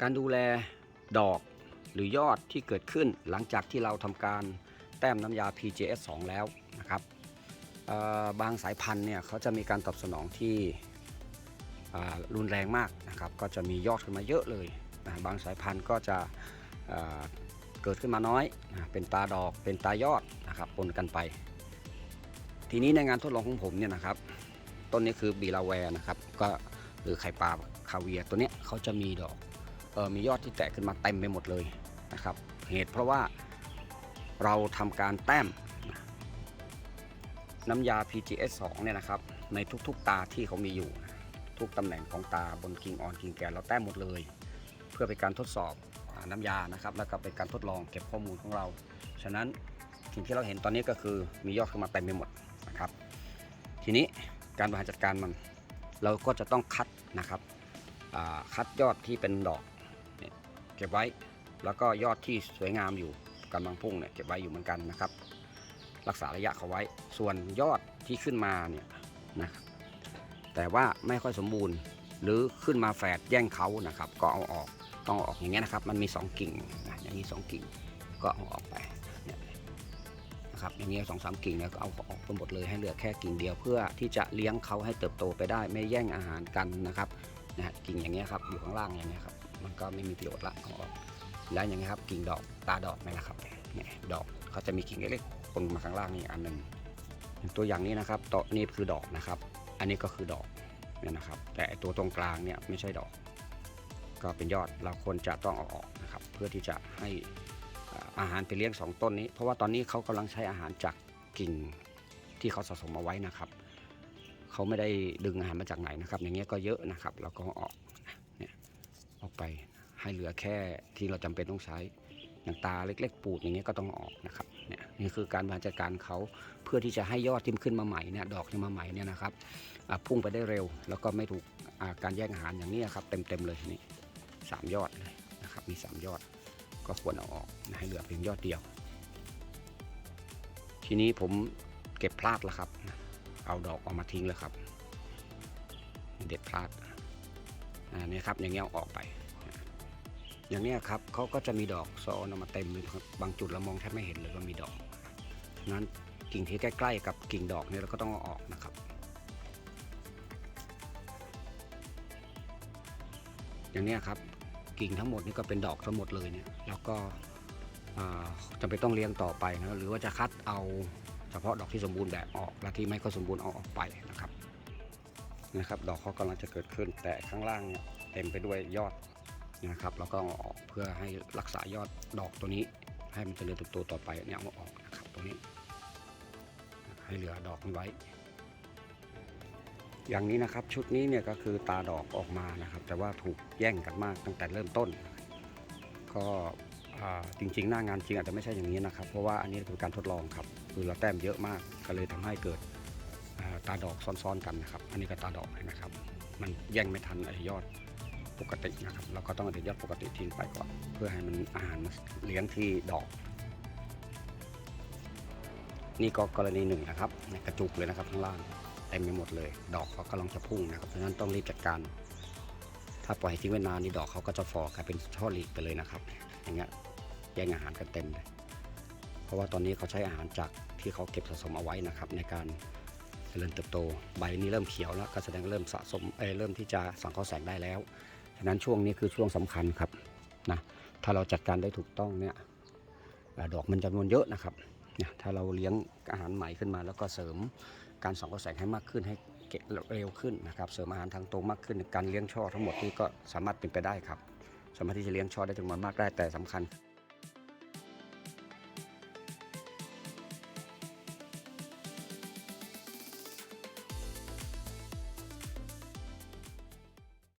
การดูแลดอกหรือยอดที่เกิดขึ้นหลังจากที่เราทำการแต้มน้ำยา PJS 2 แล้วนะครับบางสายพันธุ์เนี่ยเขาจะมีการตอบสนองที่รุนแรงมากนะครับ ก็จะมียอดขึ้นมาเยอะเลยนะบางสายพันธุ์ก็จะเกิดขึ้นมาน้อยนะเป็นตาดอกเป็นตายอดนะครับปนกันไป ทีนี้ในงานทดลองของผมเนี่ยนะครับ ต้นนี้คือบีลาแวร์นะครับก็หรือไข่ปลาคาเวียตัวเนี้ยเขาจะมีดอก มียอดที่แตกขึ้นมาเต็มไปหมดเลยนะครับ เหตุเพราะว่าเราทำการแต้มน้ำยา PGS 2เนี่ยนะครับ ในทุกๆตาที่เขามีอยู่ ทุกตำแหน่งของตาบนกิ่งอ่อนกิ่งแก่เราแต้มหมดเลย เพื่อเป็นการทดสอบอน้ำยานะครับแล้วก็เป็นการทดลองเก็บข้อมูลของเรา ฉะนั้นสิ่งที่เราเห็นตอนนี้ก็คือมียอดขึ้นมาเต็มไปหมดนะครับ ทีนี้การบริหารจัดการมัน เราก็จะต้องคัดนะครับคัดยอดที่เป็นดอก ก็บไว้ แล้วก็ยอดที่สวยงามอยู่กำลังพุ่งเนี่ยเก็บไว้อยู่เหมือนกันนะครับ รักษาระยะเขาไว้ ส่วนยอดที่ขึ้นมาเนี่ยนะแต่ว่าไม่ค่อยสมบูรณ์หรือขึ้นมาแฝดแย่งเขานะครับ ก็เอาออกต้องออกอย่างเงี้ยนะครับ มันมี 2 กิ่งนะอย่างนี้ 2 กิ่งก็เอาออกไปเนี่ยนะครับอย่างเงี้ยสองสามกิ่งเนี่ยก็เอาออกไปหมดเลยให้เหลือแค่กิ่งเดียวเพื่อที่จะเลี้ยงเขาให้เติบโตไปได้ไม่แย่งอาหารกันนะครับนะฮะกิ่งอย่างเงี้ยครับอยู่ข้างล่างอย่างเงี้ยครับ มันก็ไม่มีประโยชน์ละเอาออกแล้วอย่างเงี้ยครับกิ่งดอกตาดอกนี่แหละครับเนี่ยดอกเขาจะมีกิ่งเล็กๆปนมาข้างล่างนี่อันหนึ่งตัวอย่างนี้นะครับต่อนี่คือดอกนะครับ อันนี้ก็คือดอกเนี่ยนะครับ แต่ตัวตรงกลางเนี่ยไม่ใช่ดอก ก็เป็นยอดเราควรจะต้องเอาออกนะครับ เพื่อที่จะให้อาหารไปเลี้ยงสองต้นนี้ เพราะว่าตอนนี้เขากำลังใช้อาหารจากกิ่งที่เขาสะสมเอาไว้นะครับเขาไม่ได้ดึงอาหารมาจากไหนนะครับ อย่างเงี้ยก็เยอะนะครับเราก็ออก อกไป ให้เหลือแค่ที่เราจำเป็นต้องใช้อย่างตาเล็ก ๆ ปูดอย่างเงี้ยก็ต้องออกนะครับเนี่ยนี่คือการบริหารจัดการเขาเพื่อที่จะให้ยอดที่ขึ้นมาใหม่เนี่ยดอกที่มาใหม่เนี่ยนะครับพุ่งไปได้เร็ว แล้วก็ไม่ถูกการแย่งอาหารอย่างนี้ครับเต็มๆเลยนี่สามยอดเลยนะครับมีสามยอดก็ควรเอาออกให้เหลือเพียงยอดเดียว ทีนี้ผมเก็บพลาดแล้วครับ เอาดอกออกมาทิ้งแล้วครับ เด็ดพลาดอ่านี่ครับอย่างเงี้ยออกไป อย่างเนี้ยครับเขาก็จะมีดอกซ้อนออกมาเต็มเลยครับบางจุดเรามองแทบไม่เห็นเลยว่ามีดอกนั้นกิ่งที่ใกล้ ๆ กับกิ่งดอกเนี่ยเราก็ต้องเอาออกนะครับอย่างนี้ครับกิ่งทั้งหมดนี่ก็เป็นดอกทั้งหมดเลยเนี่ยแล้วก็จำเป็นต้องเลี้ยงต่อไปนะหรือว่าจะคัดเอาเฉพาะดอกที่สมบูรณ์แบบออกและที่ไม่ค่อยสมบูรณ์เอาออกไปนะครับนะครับ ดอกเขากำลังจะเกิดขึ้น แต่ข้างล่างเนี่ยเต็มไปด้วยยอด นะครับแล้วก็เอาออกเพื่อให้รักษายอดดอกตัวนี้ ให้มันเจริญเติบโตต่อไปเนี่ยเอามาออกนะครับตรงนี้ ให้เหลือดอกนี้ไว้ อย่างนี้นะครับชุดนี้เนี่ยก็คือตาดอกออกมานะครับ แต่ว่าถูกแย่งกันมากตั้งแต่เริ่มต้น ก็จริงๆ หน้างานจริงอาจจะไม่ใช่อย่างนี้นะครับ เพราะว่าอันนี้คือการทดลองครับคือเราแต้มเยอะมากก็เลยทำให้เกิดตาดอกซ้อนๆกันนะครับ อันนี้ก็ตาดอกนะครับ มันแย่งไม่ทันไอ้ยอด ปกตินะครับเราก็ต้องเอาแต่ยอดปกติทิ้งไปก่อน เพื่อให้มันอาหารมาเลี้ยงที่ดอก นี่ก็กรณีหนึ่งนะครับกระจุกเลยนะครับข้างล่างเต็มไปหมดเลย ดอกเขากำลังจะพุ่งนะครับเพราะฉะนั้นต้องรีบจัดการ ถ้าปล่อยทิ้งไว้นานนี่ดอกเขาก็จะฟอกลายเป็นช่อหลีกไปเลยนะครับ อย่างเงี้ยแย่งอาหารกันเต็มเลยเพราะว่าตอนนี้เขาใช้อาหารจากที่เขาเก็บสะสมเอาไว้นะครับ ในการเจริญเติบโตใบนี้เริ่มเขียวแล้วก็แสดงเริ่มสะสมเอเริ่มที่จะสังเคราะห์แสงได้แล้ว ฉะนั้นช่วงนี้คือช่วงสำคัญครับนะถ้าเราจัดการได้ถูกต้องเนี่ยดอกมันจำนวนเยอะนะครับเนี่ยถ้าเราเลี้ยงอาหารใหม่ขึ้นมา แล้วก็เสริมการส่องกระแสงให้มากขึ้นให้เก็บเร็วขึ้นนะครับ เสริมอาหารทางตรงมากขึ้นการเลี้ยงช่อทั้งหมดนี้ก็สามารถเป็นไปได้ครับ สามารถที่จะเลี้ยงช่อได้จำนวนมากได้แต่สำคัญ